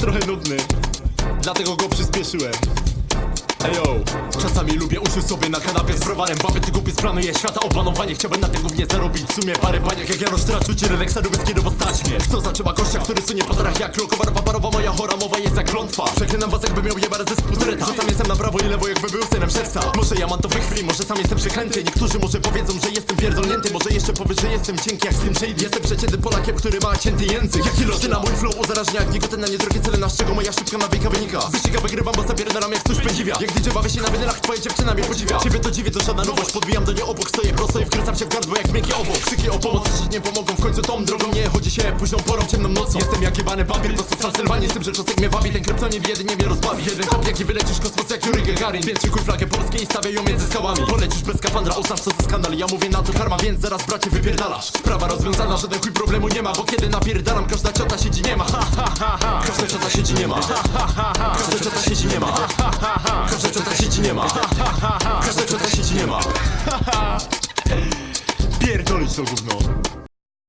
Trochę nudny. Dlatego go przyspieszyłem Ejo, czasami lubię usiąść sobie na kanapie z browarem Baby, ty głupi planuję świata. Opanowanie Chciałbym na tym głównie zarobić. W sumie parę baniek Jak ja roztracił ci releksa rubelskiego, bo stać mnie Kto zaczyma gościa, który sunie po torach jak loko Barwa parowa, moja chora mowa jest jak klątwa. Przeklinam was jakby miał jebara ze sputreta Rzucam jestem na prawo i lewo jakby był synem szewca. Może ja mam to we krwi, może sam jestem przeklęty. Niektórzy może powiedzą, że jestem pierdolnięty. Może jeszcze powiesz, że jestem cienki jak Slim Shady. Jestem przeciętym Polakiem, który ma cięty język. Jaki los, ty na mój flow uzarażnia jak nikotyna Nie drogie cele, na z czego moja szybka nawyka wynika. Z wygrywam, bo zapierdalam jak coś DJ bawię się na wynylach, twoja dziewczyna mnie podziwia. Ciebie to dziwię, to żadna nowość. Podbijam do niej obok, stoję prosto i wkręcam się w gardło jak miękkie obok Krzyki o pomoc, ci nie pomogą w końcu tą drogą Nie chodzi się. Późną porą, ciemną nocą. Jestem jak jebany wampir, to z Transylwanii Z tym, że czosek mnie wabi, ten kryptonie jedynie mnie rozbawi. Jeden kop, jaki wylecisz kosmos jak Yuri Gagarin. Więc szykuj flagę polskiej i stawiaj ją między skałami. Polecisz bez skafandra, uznasz co to skandal. Ja mówię na to karma, więc zaraz bracie wypierdalasz. Sprawa rozwiązana, żaden chuj problemu nie ma Bo kiedy napierdalam, każda ciota siedzi nie ma. Każda ciota siedzi nie ma. Każda ciota siedzi nie ma. Nie ma. Każda ciota siedzi nie ma Pierdolić to gówno